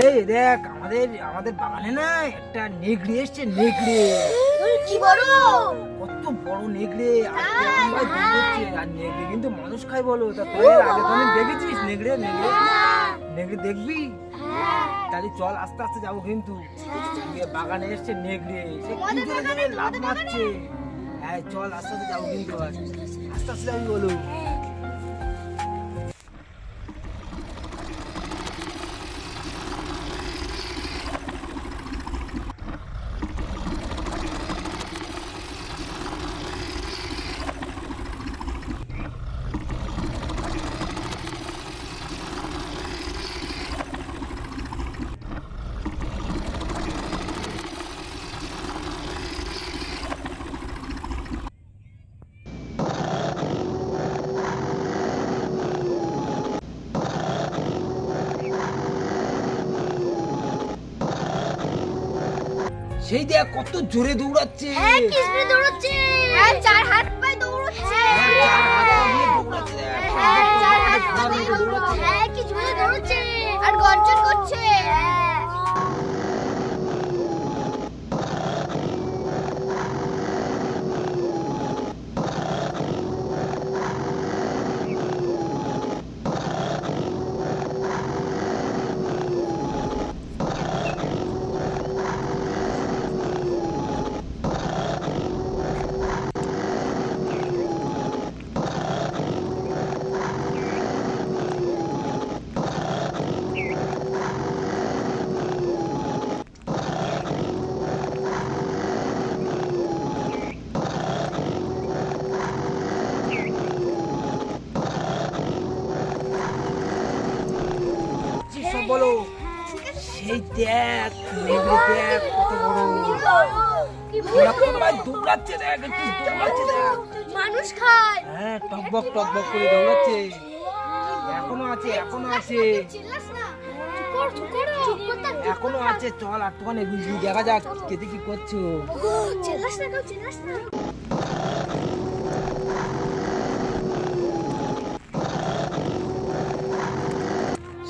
এই দেখ আমাদের আমাদের বাগানে না একটা নেগড়ে এসছে নেগড়ে। কি বড় কত বড় নেগড়ে আর নেগড়ে কিন্তু মানুষ খায় বলো তা তুই আগে কোনদিন দেখেছিস নেগড়ে নেগড়ে? নেগড়ে দেখবি? তাহলে চল আস্তে আস্তে যাব কিন্তু। বাগানে এসছে নেগড়ে সে কি জোরে লাভ মারছে। হ্যাঁ চল আস্তে আস্তে যাব কিন্তু আস্তে আস্তে যাবি বলো। সেই দেখ কত জোরে দৌড়াচ্ছে। হ্যাঁ কি স্পিড দৌড়চ্ছে? হ্যাঁ চার হাত পায়ে দৌড়চ্ছে। হ্যাঁ, চার হাত পা দিয়ে দৌড়াচ্ছে হ্যাঁ চার হাত পা ঘোড়ার দিয়ে মতো দৌড়াচ্ছে। হ্যাঁ কি জোরে দৌড়াচ্ছে। আর গর্জন করছে কি সব বলো? সেই দেখ নেগড়ে দেখ কত বড় দৌড়াচ্ছে দেখ একটু দৌড়াচ্ছে দেখ। মানুষ খায়। হ্যাঁ টকবক টকবক করে দৌড়াচ্ছে। এখনও আছে এখনও আছে। এখনও আছে চল আর তোমার দেখা যাক কেতে কি করছ? চিল্লাস না কেউ না।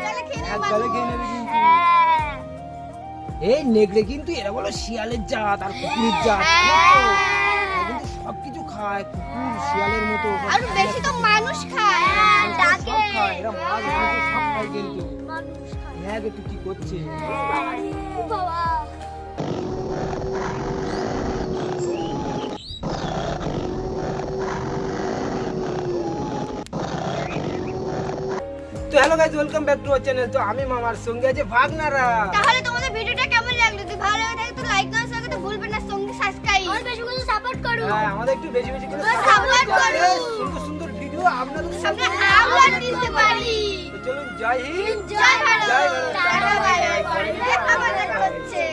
গালে খেয়ে এক নেব গালে খেয়ে নেবে। কিন্তু। হ্যাঁ। এই নেগড়ে কিন্তু এরা বলো শিয়ালের জাত আর কুকুরের জাত। হ্যাঁ। কিন্তু সবকিছু খায় কুকুর শিয়ালের মতো। আর বেশি তো মানুষ খায়। ডাকে। খায় এরা মাছ সব খায় কিন্তু। মানুষ কি বাবা তো hello guys welcome back to our channel তো আমি মামার সঙ্গে আছে ভাগনারা তাহলে তোমাদের ভিডিওটা কেমন লাগল? যদি ভালো লাগে থাকে তো লাইক করার সঙ্গে তো ভুলবেন না সঙ্গে সাবস্ক্রাইব আর বেশি করে সাপোর্ট করুন হ্যাঁ আমাদের একটু বেশি বেশি করে করুন। সুন্দর সুন্দর ভিডিও আপনাদের সামনে চলুন Jai Hind. Jai Bharat. Tata bye bye করে। করলে আমাদের হচ্ছে।